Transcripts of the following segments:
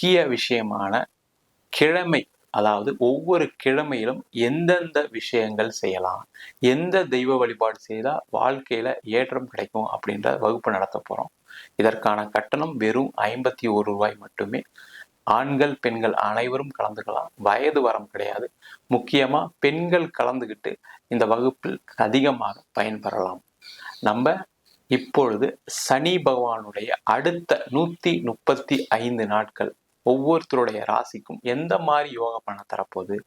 முக்கிய விஷயமான கிழமை அதாவது ஒவ்வொரு கிழமையிலும் எந்தெந்த விஷயங்கள் செய்யலாம் எந்த தெய்வ வழிபாடு செய்தால் வாழ்க்கையில ஏற்றம் கிடைக்கும் அப்படின்ற வகுப்பு நடத்த போறோம். இதற்கான கட்டணம் வெறும் ஐம்பத்தி ஒரு ரூபாய் மட்டுமே. ஆண்கள் பெண்கள் அனைவரும் கலந்துக்கலாம். வயது வரம் கிடையாது. முக்கியமா பெண்கள் கலந்துக்கிட்டு இந்த வகுப்பில் அதிகமாக பயன்பெறலாம். நம்ம இப்பொழுது சனி பகவானுடைய அடுத்த நூத்தி முப்பத்தி ஐந்து நாட்கள் ஒவ்வொருத்தருடைய ராசிக்கும் எந்த மாதிரி யோக பண்ண தரப்போகுது?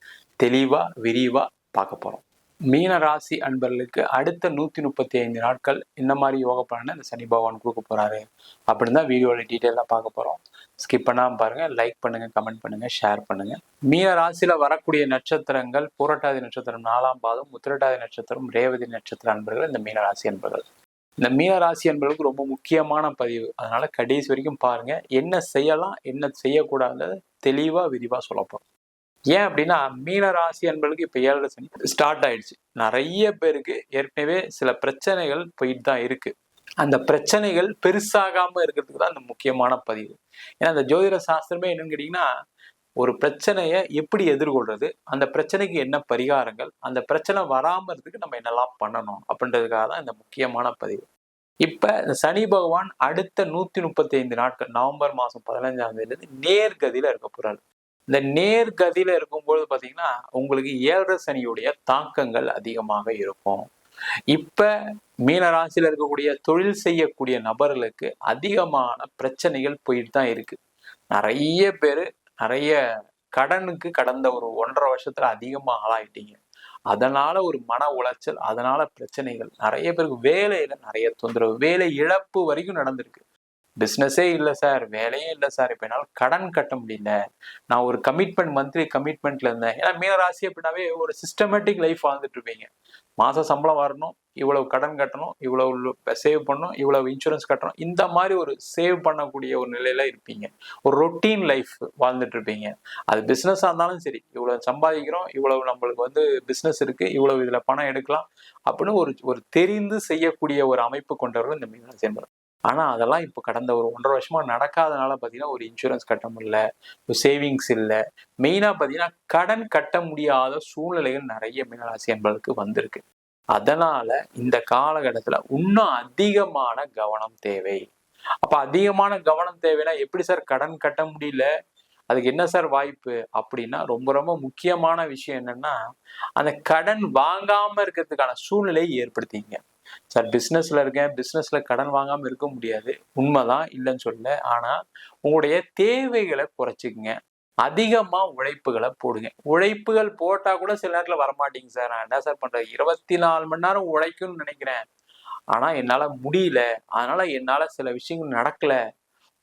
தெளிவாக விரிவாக பார்க்க போகிறோம் மீன ராசி அன்பர்களுக்கு அடுத்த நூற்றி முப்பத்தி ஐந்து நாட்கள் இந்த மாதிரி யோக பலனை இந்த சனி பகவான் கொடுக்க போகிறாரு அப்படின்னு தான் வீடியோவில் டீட்டெயிலாக பார்க்க போகிறோம் ஸ்கிப் பண்ணாமல் பாருங்கள் லைக் பண்ணுங்கள் கமெண்ட் பண்ணுங்கள் ஷேர் பண்ணுங்கள் மீன ராசியில் வரக்கூடிய நட்சத்திரங்கள் பூரட்டாதி நட்சத்திரம் நாலாம் பாதம் உத்திரட்டாதி நட்சத்திரம் ரேவதி நட்சத்திர அன்பர்கள் இந்த மீன ராசி அன்பர்கள். இந்த மீன ராசி என்பதற்கு ரொம்ப முக்கியமான பதிவு. அதனால கடைசி வரைக்கும் பாருங்க. என்ன செய்யலாம் என்ன செய்யக்கூடாது தெளிவா விரிவா சொல்லப்போம் ஏன் அப்படின்னா மீன ராசி என்பதுக்கு இப்ப ஏழரை சனி ஸ்டார்ட் ஆயிடுச்சு. நிறைய பேருக்கு ஏற்கனவே சில பிரச்சனைகள் போயிட்டு தான் இருக்கு. அந்த பிரச்சனைகள் பெருசாகாம இருக்கிறதுக்கு தான் அந்த முக்கியமான பதிவு. ஏன்னா அந்த ஜோதிட சாஸ்திரமே என்னன்னு கேட்டீங்கன்னா ஒரு பிரச்சனையை எப்படி எதிர்கொள்றது அந்த பிரச்சனைக்கு என்ன பரிகாரங்கள் அந்த பிரச்சனை வராமல் இருக்கிறதுக்கு நம்ம என்னெல்லாம் பண்ணணும் அப்படின்றதுக்காக தான் இந்த முக்கியமான பதிவு. இப்போ இந்த சனி பகவான் அடுத்த நூற்றி முப்பத்தி ஐந்து நாட்கள் நவம்பர் மாதம் பதினஞ்சாம் தேதியிலேருந்து நேர்கதியில் இருக்க போறாரு. இந்த நேர்கதியில் இருக்கும்பொழுது பார்த்தீங்கன்னா உங்களுக்கு ஏழரை சனியுடைய தாக்கங்கள் அதிகமாக இருக்கும். இப்போ மீனராசியில் இருக்கக்கூடிய தொழில் செய்யக்கூடிய நபர்களுக்கு அதிகமான பிரச்சனைகள் போயிட்டு தான் இருக்குது நிறைய பேர் நிறைய கடனுக்கு கடந்த ஒரு ஒன்றரை வருஷத்துல அதிகமா ஆளாயிட்டீங்க. அதனால ஒரு மன உளைச்சல் அதனால பிரச்சனைகள். நிறைய பேருக்கு வேலையில நிறைய தொந்தரவு வேலை இழப்பு வரைக்கும் நடந்திருக்கு. பிஸ்னஸே இல்லை சார் வேலையே இல்லை சார் இப்போ என்னால் கடன் கட்ட முடியல. நான் ஒரு கமிட்மெண்ட் மந்த்லி கமிட்மெண்ட்ல இருந்தேன். ஏன்னா மீனராசி அப்படின்னாவே ஒரு சிஸ்டமேட்டிக் லைஃப் வாழ்ந்துட்டு இருப்பீங்க. மாதம் சம்பளம் வரணும் இவ்வளவு கடன் கட்டணும் இவ்வளவு சேவ் பண்ணணும் இவ்வளவு இன்சூரன்ஸ் கட்டணும். இந்த மாதிரி ஒரு சேவ் பண்ணக்கூடிய ஒரு நிலையில இருப்பீங்க. ஒரு ரொட்டீன் லைஃப் வாழ்ந்துட்டு இருப்பீங்க. அது பிஸ்னஸாக இருந்தாலும் சரி இவ்வளவு சம்பாதிக்கிறோம் இவ்வளவு நம்மளுக்கு வந்து பிஸ்னஸ் இருக்கு இவ்வளவு இதுல பணம் எடுக்கலாம் அப்படின்னு ஒரு ஒரு தெரிந்து செய்யக்கூடிய ஒரு அமைப்பு கொண்டவர்கள் இந்த மீனராசி என்பது ஆனால் அதெல்லாம் இப்போ கடந்த ஒரு ஒன்றரை வருஷமாக நடக்காதனால பார்த்தீங்கன்னா ஒரு இன்சூரன்ஸ் கட்ட முடியல ஒரு சேவிங்ஸ் இல்லை. மெயினாக பார்த்தீங்கன்னா கடன் கட்ட முடியாத சூழ்நிலைகள் நிறைய மீனராசி என்பதற்கு வந்திருக்கு. அதனால் இந்த காலகட்டத்தில் இன்னும் அதிகமான கவனம் தேவை. அப்போ அதிகமான கவனம் தேவைன்னா எப்படி சார் கடன் கட்ட முடியல? அதுக்கு என்ன சார் வாய்ப்பு? அப்படின்னா ரொம்ப ரொம்ப முக்கியமான விஷயம் என்னன்னா அந்த கடன் வாங்காம இருக்கிறதுக்கான சூழ்நிலையை ஏற்படுத்திங்க. சார் பிஸ்னஸ்ல இருக்கேன். பிஸ்னஸ்ல கடன் வாங்காம இருக்க முடியாது. உண்மைதான் இல்லைன்னு சொல்ல ஆனா உங்களுடைய தேவைகளை குறைச்சிக்கங்க. அதிகமா உழைப்புகளை போடுங்க. உழைப்புகள் போட்டா கூட சில நேரத்துல வரமாட்டீங்க சார் நான் என்ன சார் பண்றேன் இருபத்தி நாலு மணி நேரம் உழைக்கும்னு நினைக்கிறேன். ஆனா என்னால முடியல. அதனால என்னால சில விஷயங்கள் நடக்கல.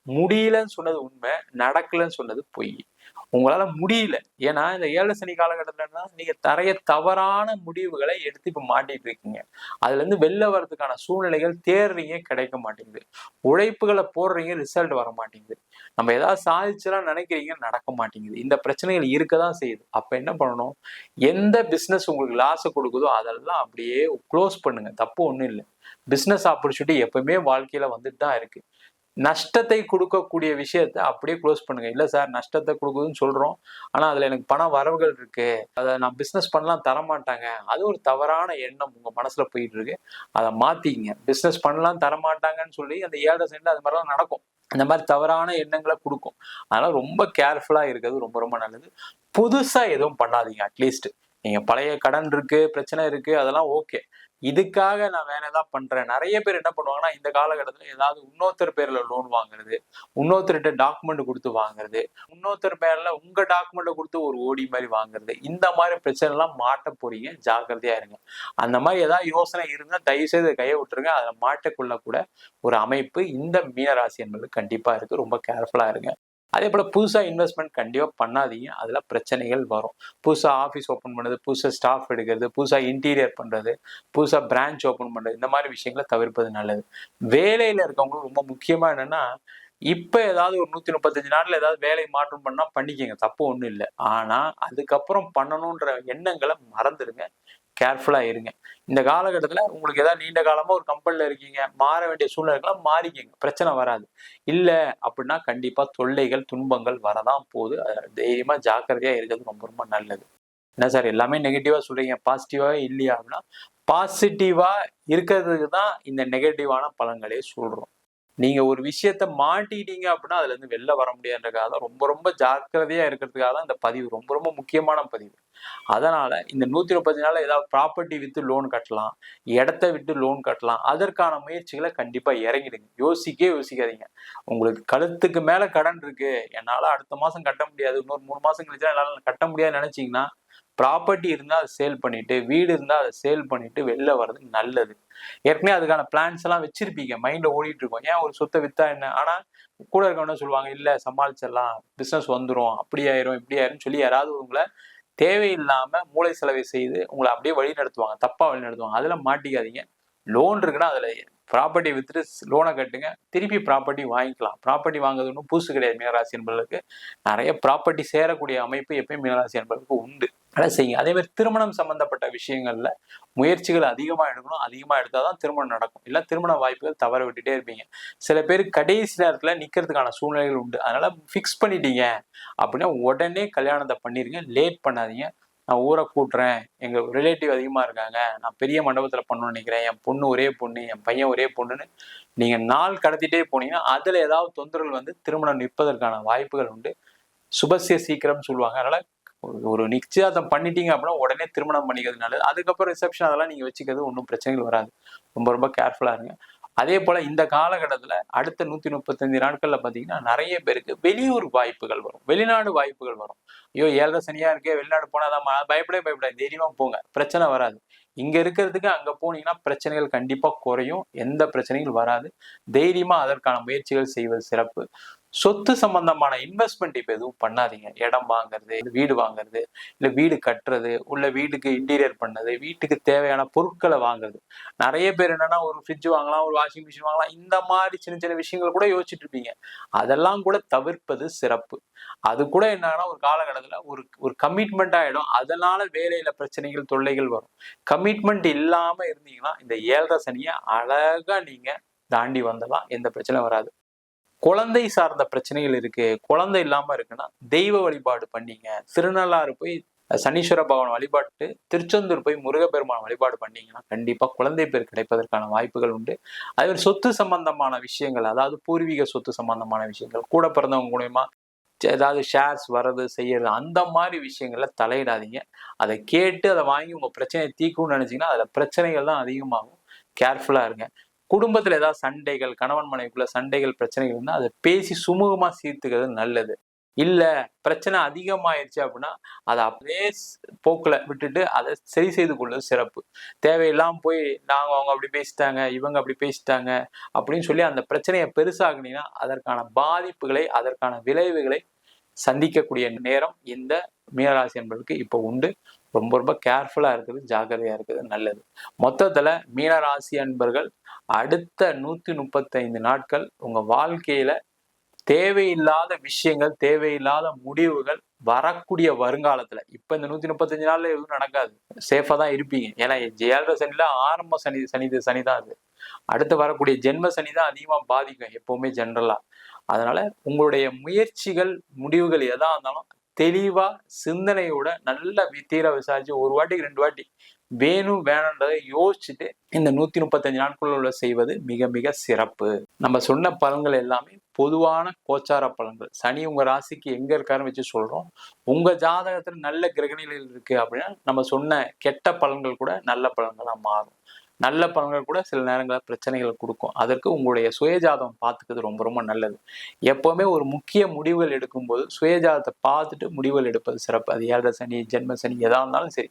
முடியலன்னு சொன்னது உண்மை நடக்கலன்னு சொன்னது பொய். உங்களால முடியல. ஏன்னா இந்த ஏழு சனி காலகட்டத்துல நீங்க தரைய தவறான முடிவுகளை எடுத்து இப்ப மாட்டிட்டு இருக்கீங்க அதுல இருந்து வெளில வர்றதுக்கான சூழ்நிலைகள் தேர்றீங்க கிடைக்க மாட்டேங்குது. உழைப்புகளை போடுறீங்க ரிசல்ட் வர மாட்டேங்குது. நம்ம ஏதாவது சாதிச்சலாம் நினைக்கிறீங்க நடக்க மாட்டேங்குது. இந்த பிரச்சனைகள் இருக்கதான் செய்யுது. அப்ப என்ன பண்ணணும்? எந்த பிசினஸ் உங்களுக்கு லாஸ் கொடுக்குதோ அதெல்லாம் அப்படியே க்ளோஸ் பண்ணுங்க. தப்பு ஒண்ணும் இல்லை. பிசினஸ் ஆப்பர்ச்சுனிட்டி எப்பவுமே வாழ்க்கையில வந்துட்டு தான் இருக்கு. நஷ்டத்தை கொடுக்கக்கூடிய விஷயத்த அப்படியே க்ளோஸ் பண்ணுங்க. இல்லை சார் நஷ்டத்தை கொடுக்குதுன்னு சொல்கிறோம் ஆனால் அதில் எனக்கு பண வரவுகள் இருக்குது அதை நான் பிஸ்னஸ் பண்ணலாம் தரமாட்டாங்க. அது ஒரு தவறான எண்ணம் உங்கள் மனசில் போயிட்டு இருக்கு அதை மாத்திங்க பிஸ்னஸ் பண்ணலாம் தரமாட்டாங்கன்னு சொல்லி அந்த ஏழை சென்ட் அது மாதிரிலாம் நடக்கும். அந்த மாதிரி தவறான எண்ணங்களை கொடுக்கும். அதனால் ரொம்ப கேர்ஃபுல்லாக இருக்கிறது ரொம்ப ரொம்ப நல்லது. புதுசாக எதுவும் பண்ணாதீங்க அட்லீஸ்ட் நீங்கள் பழைய கடன் இருக்கு பிரச்சனை இருக்கு அதெல்லாம் ஓகே இதுக்காக நான் வேற ஏதாவது பண்றேன். நிறைய பேர் என்ன பண்ணுவாங்கன்னா இந்த காலகட்டத்தில் ஏதாவது இன்னொருத்தர் பேர்ல லோன் வாங்குறது இன்னொருத்தர்கிட்ட டாக்குமெண்ட் கொடுத்து வாங்குறது இன்னொருத்தர் பேர்ல உங்க டாக்குமெண்ட் கொடுத்து ஒரு ஓடி மாதிரி வாங்குறது இந்த மாதிரி பிரச்சனை எல்லாம் மாட்ட போறீங்க. ஜாக்கிரதையா இருங்க. அந்த மாதிரி ஏதாவது யோசனை இருந்தால் தயவு செய்து கையை விட்டுருங்க. அதை மாட்டக்குள்ள கூட ஒரு அமைப்பு இந்த மீனராசி என்பது கண்டிப்பா இருக்கு. ரொம்ப கேர்ஃபுல்லா இருங்க. அதே போல் புதுசாக இன்வெஸ்ட்மெண்ட் கண்டிப்பாக பண்ணாதீங்க. அதில் பிரச்சனைகள் வரும். புதுசாக ஆஃபீஸ் ஓப்பன் பண்ணுறது புதுசாக ஸ்டாஃப் எடுக்கிறது புதுசாக இன்டீரியர் பண்ணுறது புதுசாக பிரான்ச் ஓப்பன் பண்ணுறது இந்த மாதிரி விஷயங்களை தவிர்ப்பது நல்லது. வேலையில் இருக்கவங்களுக்கு ரொம்ப முக்கியமாக என்னென்னா இப்போ ஏதாவது ஒரு நூற்றி முப்பத்தஞ்சு நாளில் ஏதாவது வேலை மாற்றம் பண்ணால் பண்ணிக்கங்க. தப்பு ஒன்றும் இல்லை. ஆனால் அதுக்கப்புறம் பண்ணணுன்ற எண்ணங்களை மறந்துடுங்க. கேர்ஃபுல்லாக இருங்க. இந்த காலகட்டத்தில் உங்களுக்கு ஏதாவது நீண்ட காலமாக ஒரு கம்பெனியில் இருக்கீங்க மாற வேண்டிய சூழ்நிலைக்கெல்லாம் மாறிக்கிங்க. பிரச்சனை வராது. இல்லை அப்படின்னா கண்டிப்பாக தொல்லைகள் துன்பங்கள் வரதான் போகுது. தைரியமாக ஜாக்கிரதையாக இருக்கிறது ரொம்ப ரொம்ப நல்லது. என்ன சார்? எல்லாமே நெகட்டிவாக சொல்கிறீங்க பாசிட்டிவாகவே இல்லையா அப்படின்னா பாசிட்டிவாக இருக்கிறதுக்கு தான் இந்த நெகட்டிவான பலன்களே சொல்கிறோம் நீங்க ஒரு விஷயத்த மாட்டிட்டீங்க அப்படின்னா அதுல இருந்து வெளில வர முடியாதுன்றக்காக தான் ரொம்ப ரொம்ப ஜாக்கிரதையா இருக்கிறதுக்காக தான் இந்த பதிவு ரொம்ப ரொம்ப முக்கியமான பதிவு. அதனால இந்த நூத்தி முப்பத்தி நாள் ஏதாவது ப்ராப்பர்ட்டி வித்து லோன் கட்டலாம் இடத்த விட்டு லோன் கட்டலாம் அதற்கான முயற்சிகளை கண்டிப்பா இறங்கிடுங்க. யோசிக்கவே யோசிக்காதீங்க. உங்களுக்கு கழுத்துக்கு மேல கடன் இருக்கு என்னால அடுத்த மாசம் கட்ட முடியாது இன்னொரு மூணு மாசம் கழிச்சா என்னால கட்ட முடியாதுன்னு நினைச்சீங்கன்னா ப்ராப்பர்ட்டி இருந்தால் அதை சேல் பண்ணிட்டு வீடு இருந்தால் அதை சேல் பண்ணிட்டு வெளில வர்றது நல்லது. ஏற்கனவே அதுக்கான பிளான்ஸ் எல்லாம் வச்சிருப்பீங்க. மைண்ட்ல ஓடிட்டு இருக்கோம். ஏன் ஒரு சொத்தை வித்தா என்ன? ஆனா கூட இருக்கவன சொல்லுவாங்க? இல்ல சமாளிச்சிடலாம். பிசினஸ் வந்துடும் அப்படி ஆயிரும் இப்படி ஆயிரும் சொல்லி யாராவது உங்களை தேவையில்லாம மூளை செலவை செய்து உங்களை அப்படியே வழி நடத்துவாங்க. தப்பா வழி நடத்துவாங்க. அதுல மாட்டிக்காதீங்க. லோன் இருக்குன்னா அதுல ப்ராப்பர்ட்டி வித்துட்டு லோனை கட்டுங்க. திருப்பி ப்ராப்பர்ட்டி வாங்கிக்கலாம். ப்ராப்பர்ட்டி வாங்குறது ஒன்றும் புதுசு கிடையாது. மீனராசி என்பதற்கு நிறைய ப்ராப்பர்ட்டி சேரக்கூடிய அமைப்பு எப்பயும் மீனராசி என்பதற்கு உண்டு. அதை செய்யுங்க. அதே மாதிரி திருமணம் சம்பந்தப்பட்ட விஷயங்கள்ல முயற்சிகள் அதிகமாக எடுக்கணும். அதிகமாக எடுத்தால் தான் திருமணம் நடக்கும். இல்லை திருமண வாய்ப்புகள் தவற விட்டுட்டே இருப்பீங்க. சில பேர் கடைசி நேரத்தில் நிற்கிறதுக்கான சூழ்நிலைகள் உண்டு. அதனால ஃபிக்ஸ் பண்ணிட்டீங்க அப்படின்னா உடனே கல்யாணத்தை பண்ணிருங்க. லேட் பண்ணாதீங்க. நான் ஊரை கூட்டுறேன். எங்கள் ரிலேட்டிவ் அதிகமாக இருக்காங்க. நான் பெரிய மண்டபத்தில் பண்ணணும்னு நினைக்கிறேன். என் பொண்ணு ஒரே பொண்ணு என் பையன் ஒரே பொண்ணுன்னு நீங்கள் நாள் கடத்திட்டே போனீங்கன்னா அதில் ஏதாவது தொந்தரவுகள் வந்து திருமணம் நிற்பதற்கான வாய்ப்புகள் உண்டு. சுபசிய சீக்கிரம் சொல்லுவாங்க. அதனால் ஒரு நிச்சயதார்த்தம் பண்ணிட்டீங்க அப்படின்னா உடனே திருமணம் பண்ணிக்கிறது நல்லது. அதுக்கப்புறம் ரிசப்ஷன் அதெல்லாம் நீங்க வச்சுக்கிறது ஒன்றும் பிரச்சனைகள் வராது. ரொம்ப ரொம்ப கேர்ஃபுல்லா இருங்க. அதே போல இந்த காலகட்டத்துல அடுத்த நூத்தி முப்பத்தஞ்சு நாட்கள்ல பாத்தீங்கன்னா நிறைய பேருக்கு வெளியூர் வாய்ப்புகள் வரும். வெளிநாடு வாய்ப்புகள் வரும். ஐயோ ஏழரை சனியாக இருக்கே வெளிநாடு போனாதான் பயப்படவே பயப்படாது. தைரியமா போங்க. பிரச்சனை வராது. இங்க இருக்கிறதுக்கு அங்க போனீங்கன்னா பிரச்சனைகள் கண்டிப்பா குறையும். எந்த பிரச்சனைகள் வராது. தைரியமா அதற்கான முயற்சிகள் செய்வது சிறப்பு. சொத்து சம்பந்தமான இன்வெஸ்ட்மெண்ட் இப்போ எதுவும் பண்ணாதீங்க. இடம் வாங்குறது வீடு வாங்குறது இல்லை வீடு கட்டுறது உள்ள வீட்டுக்கு இன்டீரியர் பண்ணது வீட்டுக்கு தேவையான பொருட்களை வாங்குறது. நிறைய பேர் என்னன்னா ஒரு ஃப்ரிட்ஜ் வாங்கலாம் ஒரு வாஷிங் மிஷின் வாங்கலாம். இந்த மாதிரி சின்ன சின்ன விஷயங்கள் கூட யோசிச்சுட்டு இருப்பீங்க. அதெல்லாம் கூட தவிர்ப்பது சிறப்பு. அது கூட என்னன்னா ஒரு காலகட்டத்தில் ஒரு ஒரு கமிட்மெண்ட் ஆகிடும் அதனால வேலையில பிரச்சனைகள் தொல்லைகள் வரும். கமிட்மெண்ட் இல்லாம இருந்தீங்கன்னா இந்த ஏழரை சனியை அழகா நீங்க தாண்டி வந்தலாம். எந்த பிரச்சனையும் வராது. குழந்தை சார்ந்த பிரச்சனைகள் இருக்கு. குழந்தை இல்லாம இருக்குன்னா தெய்வ வழிபாடு பண்ணீங்க. திருநள்ளாறு போய் சனீஸ்வர பகவான் வழிபாட்டு திருச்செந்தூர் போய் முருகப்பெருமான் வழிபாடு பண்ணீங்கன்னா கண்டிப்பா குழந்தை பேர் கிடைப்பதற்கான வாய்ப்புகள் உண்டு. அதே மாதிரி சொத்து சம்பந்தமான விஷயங்கள் அதாவது பூர்வீக சொத்து சம்பந்தமான விஷயங்கள் கூட பிறந்தவங்க மூலயமா ஏதாவது ஷேர்ஸ் வர்றது செய்யறது அந்த மாதிரி விஷயங்கள்ல தலையிடாதீங்க. அதை கேட்டு அதை வாங்கி உங்க பிரச்சனையை தீக்கும்னு நினைச்சீங்கன்னா அதுல பிரச்சனைகள் தான் அதிகமாகும். கேர்ஃபுல்லா இருங்க. குடும்பத்தில் ஏதாவது சண்டைகள் கணவன் மனைவிக்குள்ள சண்டைகள் பிரச்சனைகள் இருந்தால் அதை பேசி சுமூகமாக சீர்த்துக்கிறது நல்லது. இல்லை பிரச்சனை அதிகமாயிருச்சு அப்படின்னா அதை அப்படியே போக்கில் விட்டுட்டு அதை சரி செய்து கொள்வது சிறப்பு. தேவையெல்லாம் போய் நாங்கள் அவங்க அப்படி பேசிட்டாங்க இவங்க அப்படி பேசிட்டாங்க அப்படின்னு சொல்லி அந்த பிரச்சனையை பெருசாகினீங்கன்னா அதற்கான பாதிப்புகளை அதற்கான விளைவுகளை சந்திக்கக்கூடிய நேரம் இந்த மீனராசி என்பதற்கு இப்போ உண்டு. ரொம்ப ரொம்ப கேர்ஃபுல்லாக இருக்குது ஜாக்கிரதையாக இருக்குது நல்லது. மொத்தத்தில் மீனராசி அன்பர்கள் அடுத்த நூத்தி முப்பத்தைந்து நாட்கள் உங்க வாழ்க்கையில தேவையில்லாத விஷயங்கள் தேவையில்லாத முடிவுகள் வரக்கூடிய வருங்காலத்துல. இப்ப இந்த நூத்தி முப்பத்தஞ்சு நாள்ல எதுவும் நடக்காது. சேஃபா தான் இருப்பீங்க. ஏன்னா ஏழரை சனில ஆரம்ப சனி சனி சனி தான் அது. அடுத்து வரக்கூடிய ஜென்ம சனி தான் அதிகமா பாதிக்கும் எப்பவுமே ஜென்ரலா அதனால உங்களுடைய முயற்சிகள் முடிவுகள் எதா இருந்தாலும் தெளிவா சிந்தனையோட நல்ல தீர விசாரிச்சு ஒரு வாட்டிக்கு ரெண்டு வாட்டி வேணும் வேணுன்றதை யோசிச்சுட்டு இந்த நூத்தி முப்பத்தஞ்சு நாட்களுள்ள செய்வது மிக மிக சிறப்பு. நம்ம சொன்ன பலன்கள் எல்லாமே பொதுவான கோச்சார பலன்கள். சனி உங்க ராசிக்கு எங்க இருக்காருன்னு வச்சு சொல்றோம். உங்க ஜாதகத்துல நல்ல கிரகணிகள் இருக்கு அப்படின்னா நம்ம சொன்ன கெட்ட பலன்கள் கூட நல்ல பலன்களா மாறும். நல்ல பலன்கள் கூட சில நேரங்களில் பிரச்சனைகள் கொடுக்கும். அதற்கு உங்களுடைய சுயஜாதம் பார்த்துக்கிறது ரொம்ப ரொம்ப நல்லது. எப்போவுமே ஒரு முக்கிய முடிவுகள் எடுக்கும்போது சுயஜாதத்தை பார்த்துட்டு முடிவுகள் எடுப்பது சிறப்பு. அது ஏழரை சனி ஜென்ம சனி எதா இருந்தாலும் சரி.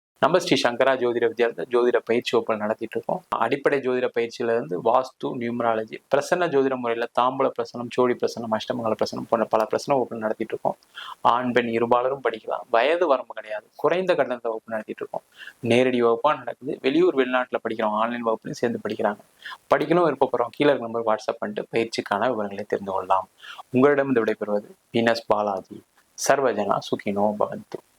நம்ம ஸ்ரீ சங்கரா ஜோதிட வித்யாலயத்தில் ஜோதிட பயிற்சி வகுப்புகள் நடத்திட்டு இருக்கோம். அடிப்படை ஜோதிட பயிற்சியில இருந்து வாஸ்து நியூமராலஜி பிரசன்ன ஜோதிட முறையில் தாம்பூல பிரசனம் சோழி பிரசனம் அஷ்டமங்கல பிரசனம் போன்ற பல பிரசன வகுப்புகள் நடத்திட்டு இருக்கோம். ஆண் பெண் இருபாலரும் படிக்கலாம். வயது வரம்பு கிடையாது. குறைந்த கட்டணத்தை வகுப்பு நடத்திட்டு இருக்கோம். நேரடி வகுப்பாக நடக்குது. வெளியூர் வெளிநாட்டில் படிக்கிறோம் ஆன்லைன் வகுப்புலையும் சேர்ந்து படிக்கிறாங்க. படிக்கணும் விருப்பப்படுறோம் கீழே நம்பர் வாட்ஸ்அப் பண்ணிட்டு பயிற்சிக்கான விவரங்களை தெரிந்து கொள்ளலாம். உங்களிடம் இந்த விடைபெறுவது வீனஸ் பாலாஜி. சர்வஜனா சுகினோ பவந்து.